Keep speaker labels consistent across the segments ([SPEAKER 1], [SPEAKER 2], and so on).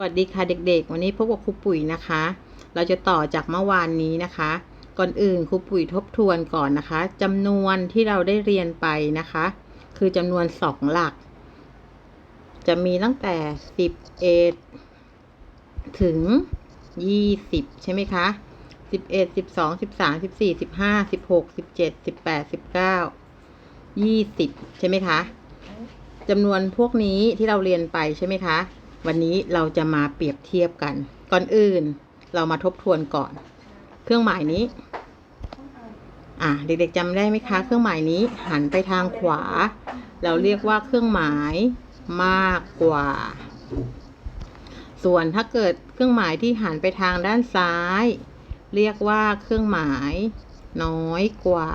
[SPEAKER 1] สวัสดีค่ะเด็กๆ วันนี้พบกับครูปุ๋ยนะคะ เราจะต่อจากเมื่อวานนี้นะคะ ก่อนอื่นครูปุ๋ยทบทวนก่อนนะคะจำนวนที่เราได้เรียนไปนะคะ คือจำนวนสองหลัก จะมีตั้งแต่สิบเอ็ดถึงยี่สิบใช่ไหมคะสิบเอ็ดสิบสองสิบสามสิบสี่สิบห้าสิบหกสิบเจ็ดสิบแปดสิบเก้ายี่สิบใช่ไหมคะจำนวนพวกนี้ที่เราเรียนไปใช่ไหมคะ วันนี้เราจะมาเปรียบเทียบกัน ก่อนอื่นเรามาทบทวนก่อน เครื่องหมายนี้ อะเด็กๆจำได้ไหมคะ เครื่องหมายนี้หันไปทางขวา เราเรียกว่าเครื่องหมายมากกว่า ส่วนถ้าเกิดเครื่องหมายที่หันไปทางด้านซ้าย เรียกว่าเครื่องหมายน้อยกว่า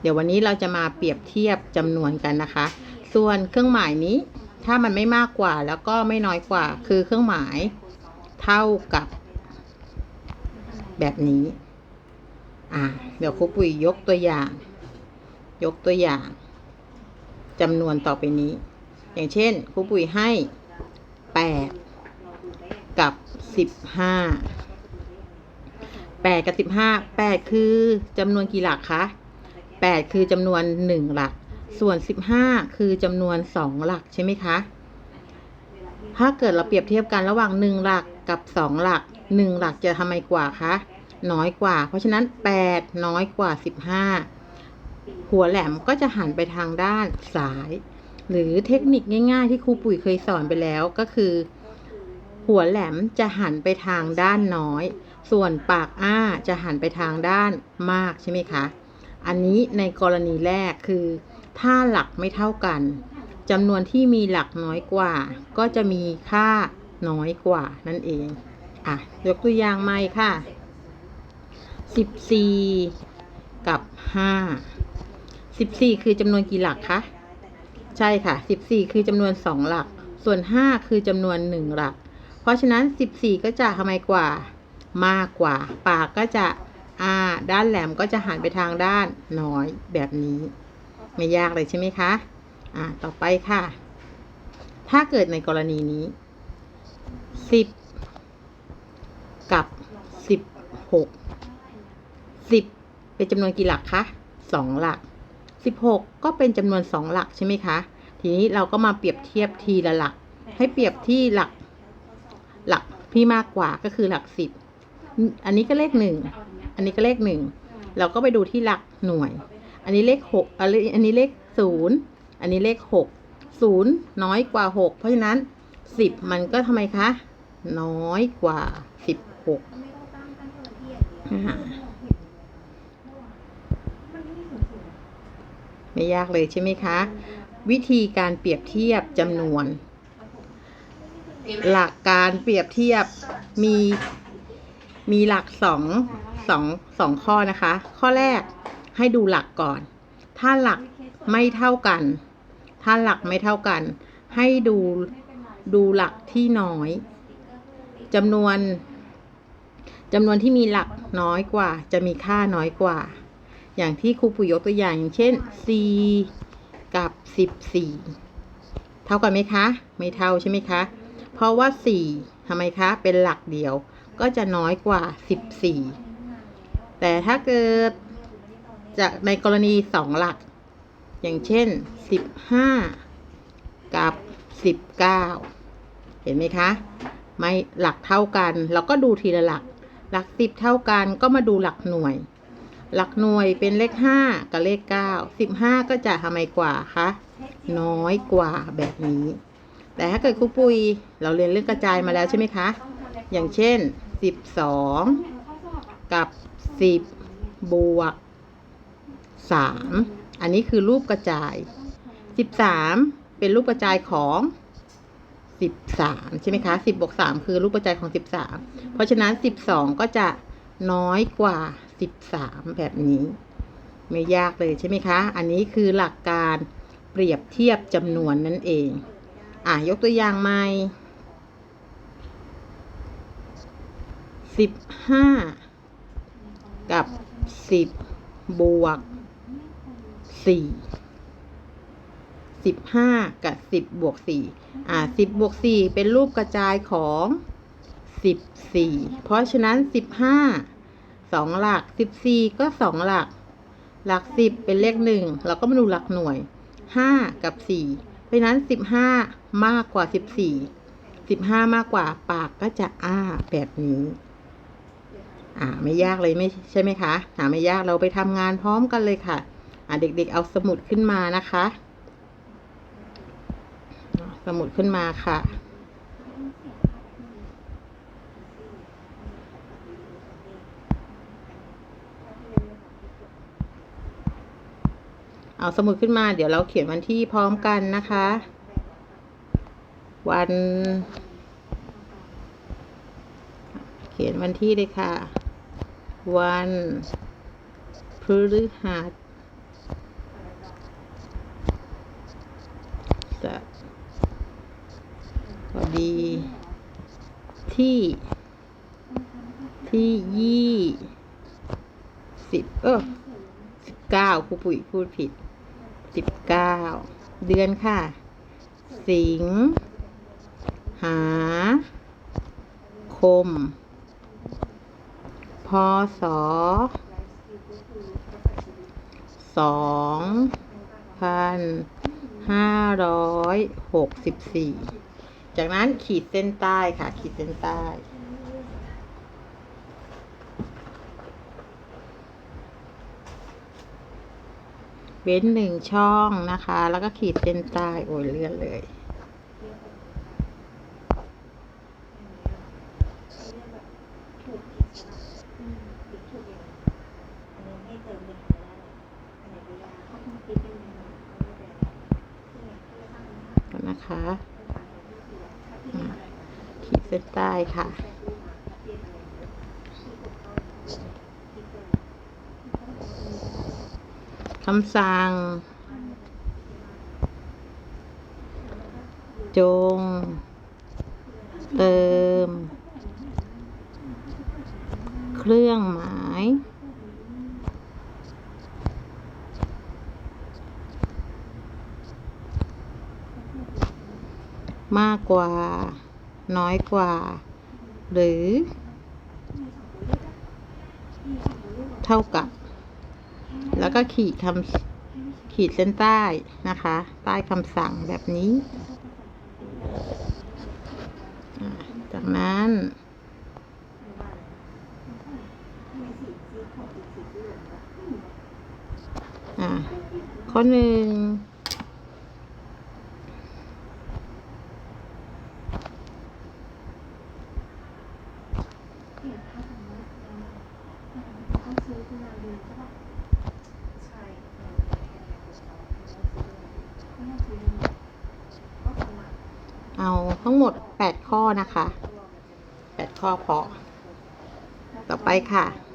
[SPEAKER 1] เดี๋ยววันนี้เราจะมาเปรียบเทียบจำนวนกันนะคะ ส่วนเครื่องหมายนี้ ถ้ามันไม่มากกว่าแล้วก็ไม่น้อยกว่า คือเครื่องหมายเท่ากับ แบบนี้ อ่าเดี๋ยวครูปุ๋ยยกตัวอย่าง ยกตัวอย่างจำนวนต่อไปนี้ อย่างเช่นครูปุ๋ยให้แปดกับสิบห้าแปดกับสิบห้าแปดคือจำนวนกี่หลักคะแปดคือจำนวนหนึ่งหลัก ส่วนสิบห้าคือจำนวนสองหลักใช่ไหมคะ ถ้าเกิดเราเปรียบเทียบกันระหว่างหนึ่งหลักกับสองหลักหนึ่งหลักจะทำไมกว่าคะน้อยกว่า เพราะฉะนั้นแปดน้อยกว่าสิบห้าหัวแหลมก็จะหันไปทางด้านซ้าย หรือเทคนิคง่าย ๆ ที่ครูปุ๋ยเคยสอนไปแล้วก็คือ หัวแหลมจะหันไปทางด้านน้อย ส่วนปากอ้าจะหันไปทางด้านมากใช่ไหมคะ อันนี้ในกรณีแรกคือ ถ้าหลักไม่เท่ากันจำนวนที่มีหลักน้อยกว่า ก็จะมีค่าน้อยกว่านั่นเอง อะ ยกตัวอย่างใหม่ค่ะสิบสี่กับห้าสิบสี่คือจำนวนกี่หลักคะ ใช่ค่ะสิบสี่คือจำนวนสองหลัก ส่วนห้าคือจำนวนหนึ่งหลัก เพราะฉะนั้นสิบสี่ก็จะทำไมกว่า มากกว่า ปากก็จะอ่าด้านแหลมก็จะหันไปทางด้านน้อยแบบนี้ ไม่ยากเลยใช่ไหมคะ อ่า ต่อไปค่ะ ถ้าเกิดในกรณีนี้สิบกับสิบหกสิบเป็นจำนวนกี่หลักคะสองหลักสิบหกก็เป็นจำนวนสองหลักใช่ไหมคะ ทีนี้เราก็มาเปรียบเทียบทีละหลัก ให้เปรียบที่หลักหลักที่มากกว่าก็คือหลักสิบอันนี้ก็เลขหนึ่งอันนี้ก็เลขหนึ่งเราก็ไปดูที่หลักหน่วย อันนี้เลขหกอันนี้เลขศูนย์อันนี้เลขหกศูนย์น้อยกว่าหกเพราะฉะนั้นสิบมันก็ทำไมคะ น้อยกว่าสิบหกไม่ยากเลยใช่ไหมคะ วิธีการเปรียบเทียบจำนวน หลักการเปรียบเทียบมีมีหลักสองสองสองข้อนะคะ ข้อแรก ให้ดูหลักก่อน ถ้าหลักไม่เท่ากัน ถ้าหลักไม่เท่ากัน ให้ดูดูหลักที่น้อยจำนวนจำนวนที่มีหลักน้อยกว่า จะมีค่าน้อยกว่า อย่างที่ครูปุ๋ยยกตัวอย่างอย่างเช่น4กับ 14 เท่ากันไหมคะ ไม่เท่าใช่ไหมคะ เพราะว่า 4ทำไมคะ เป็นหลักเดียว ก็จะน้อยกว่า 14 แต่ถ้าเกิด จะในกรณี2หลัก อย่างเช่น15กับ19เห็นไหมคะ ไม่หลักเท่ากันเราก็ดูทีละหลัก หลักสิบเท่ากันก็มาดูหลักหน่วย หลักหน่วยเป็นเลขห้ากับเลขเก้าสิบห้าก็จะทำไมกว่าคะน้อยกว่าแบบนี้ แต่ถ้าเกิดครูปุยเราเรียนเรื่องกระจายมาแล้วใช่ไหมคะ อย่างเช่นสิบสองกับสิบบวก สามอันนี้คือรูปกระจายสิบสามเป็นรูปกระจายของสิบสามใช่ไหมคะสิบบวกสามคือรูปกระจายของสิบสามเพราะฉะนั้นสิบสองก็จะน้อยกว่าสิบสามแบบนี้ ไม่ยากเลยใช่ไหมคะ อันนี้คือหลักการเปรียบเทียบจำนวนนั่นเอง อะยกตัวอย่างใหม่สิบห้ากับสิบบวก สี่สิบห้ากับสิบบวกสี่อ่าสิบบวกสี่เป็นรูปกระจายของสิบสี่เพราะฉะนั้นสิบห้าสองหลักสิบสี่ก็สองหลัก หลักสิบเป็นเลขหนึ่งเราก็มาดูหลักหน่วยห้ากับสี่เพราะฉะนั้นสิบห้ามากกว่าสิบสี่สิบห้ามากกว่าปากก็จะอ้าแบบนี้ อ่าไม่ยากเลยไม่ใช่ไหมคะอ่าไม่ยากเราไปทำงานพร้อมกันเลยค่ะ อ่าเด็กๆเอาสมุดขึ้นมานะคะ สมุดขึ้นมาค่ะเอาสมุดขึ้นมาเดี๋ยวเราเขียนวันที่พร้อมกันนะคะ วัน เขียนวันที่เลยค่ะ วันพฤหัสบดีที่ ที่ยี่สิบเออสิบเก้า ครูปุ๋ยพูดผิดสิบเก้าเดือนค่ะ สิง หา คม พศสองพันห้าร้อยหกสิบสี่จากนั้นขีดเส้นใต้ค่ะ ขีดเส้นใต้ เว้นหนึ่งช่องนะคะ แล้วก็ขีดเส้นใต้โอ้ยเลื่อนเลย นะคะ ขีดเส้นใต้ค่ะ คำสั่ง จง เติม เครื่องหมาย มากกว่า น้อยกว่า หรือ เท่ากับ แล้วก็ขีดคำขีดเส้นใต้นะคะ ใต้คำสั่งแบบนี้ จากนั้นอ่าข้อหนึ่ง เอาทั้งหมดแปดข้อนะคะแปดข้อพอ ต่อไปค่ะ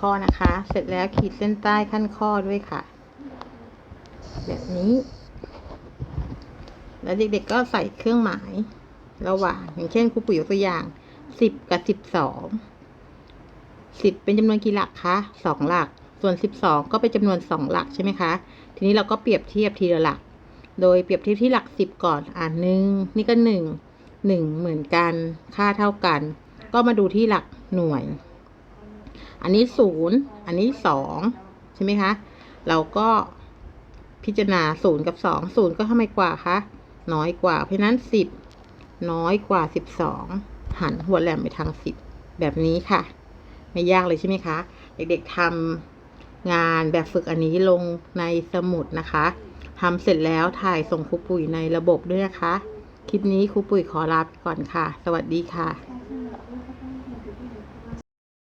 [SPEAKER 1] ข้อนะคะ เสร็จแล้วขีดเส้นใต้ขั้นข้อด้วยค่ะ แบบนี้ แล้วเด็กๆก็ใส่เครื่องหมายระหว่าง อย่างเช่นครูปุ๋ยยกตัวอย่างสิบกับสิบสองสิบเป็นจำนวนกี่หลักคะสองหลัก ส่วนสิบสองก็เป็นจำนวนสองหลักใช่ไหมคะ ทีนี้เราก็เปรียบเทียบทีละหลัก โดยเปรียบเทียบที่หลักสิบก่อนอ่านหนึ่งนี่ก็หนึ่งหนึ่งเหมือนกัน ค่าเท่ากัน ก็มาดูที่หลักหน่วย อันนี้ศูนย์อันนี้สองใช่ไหมคะ เราก็พิจารณาศูนย์กับสองศูนย์ก็ทำไมกว่าคะน้อยกว่า เพราะนั้นสิบน้อยกว่าสิบสองหันหัวแหลมไปทางสิบแบบนี้ค่ะ ไม่ยากเลยใช่ไหมคะ เด็กๆทำงานแบบฝึกอันนี้ลงในสมุดนะคะทำเสร็จแล้วถ่ายส่งครูปุ๋ยในระบบด้วยนะคะ คลิปนี้ครูปุ๋ยขอลาไปก่อนค่ะ สวัสดีค่ะ